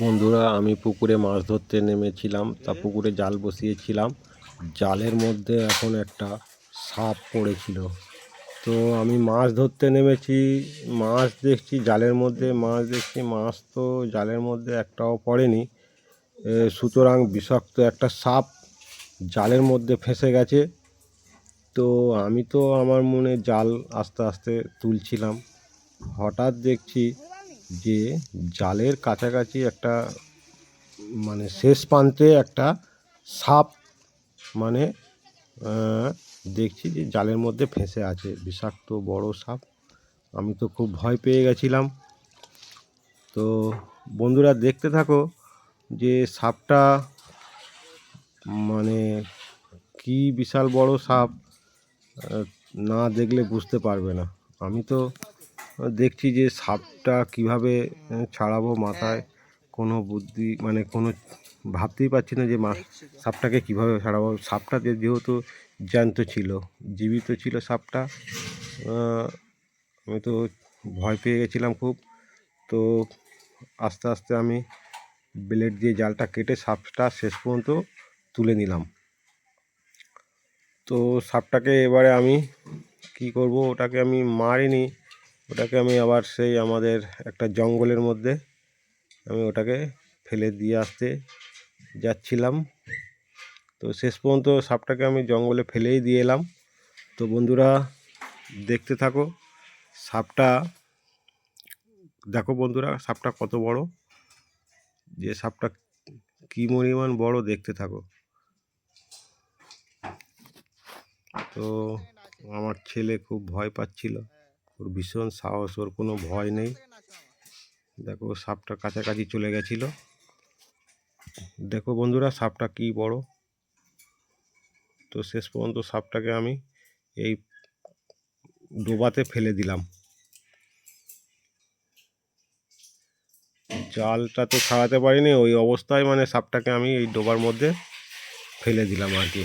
বন্ধুরা, আমি পুকুরে মাছ ধরতে নেমেছিলাম, তা পুকুরে জাল বসিয়েছিলাম। জালের মধ্যে এখন একটা সাপ পড়েছিল। তো আমি মাছ ধরতে নেমেছি, মাছ দেখছি জালের মধ্যে, মাছ দেখছি, মাছ তো জালের মধ্যে একটাও পড়েনি। সুতরাং বিষাক্ত একটা সাপ জালের মধ্যে ফেঁসে গেছে। তো আমি তো আমার মনে জাল আস্তে আস্তে তুলছিলাম। হঠাৎ দেখছি যে জালের কাছাকাছি একটা মানে শেষ প্রান্তে একটা সাপ মানে দেখছি যে জালের মধ্যে ফেঁসে আছে, বিষাক্ত বড় সাপ। আমি তো খুব ভয় পেয়ে গেছিলাম। তো বন্ধুরা দেখতে থাকো যে সাপটা মানে কি বিশাল বড় সাপ না দেখলে বুঝতে পারবে না। আমি তো দেখছি যে সাপটা কীভাবে ছাড়াবো মাথায়? কোনো বুদ্ধি মানে কোনো ভাবতেই পারছি না যে মা সাপটাকে কীভাবে ছাড়াবো। সাপটা যেহেতু জ্যান্ত ছিল, জীবিত ছিল সাপটা আমি তো ভয় পেয়ে গেছিলাম খুব। তো আস্তে আস্তে আমি ব্লেড দিয়ে জালটা কেটে সাপটা শেষ পর্যন্ত তুলে নিলাম। তো সাপটাকে এবারে আমি কি করব, ওটাকে আমি মারিনি। ওটাকে আমি আবার সেই আমাদের একটা জঙ্গলের মধ্যে আমি ওটাকে ফেলে দিয়ে আসতে যাচ্ছিলাম। তো শেষ পর্যন্ত সাপটাকে আমি জঙ্গলে ফেলেই দিয়ে এলাম। তো বন্ধুরা, দেখতে থাকো, সাপটা, দেখো বন্ধুরা, সাপটা কত বড়। যে সাপটা কী পরিমাণ বড় দেখতে থাকো। তো আমার ছেলে খুব ভয় পাচ্ছিল। ওর ভীষণ সাহস, ওর কোনো ভয় নেই। দেখো সাপটা কাছাকাছি চলে গেছিল। দেখো বন্ধুরা, সাপটা কি বড়। তো শেষ পর্যন্ত সাপটাকে আমি এই ডোবাতে ফেলে দিলাম। জালটা তো ছাড়াতে পারিনি, ওই অবস্থায় মানে সাপটাকে আমি এই ডোবার মধ্যে ফেলে দিলাম আর কি।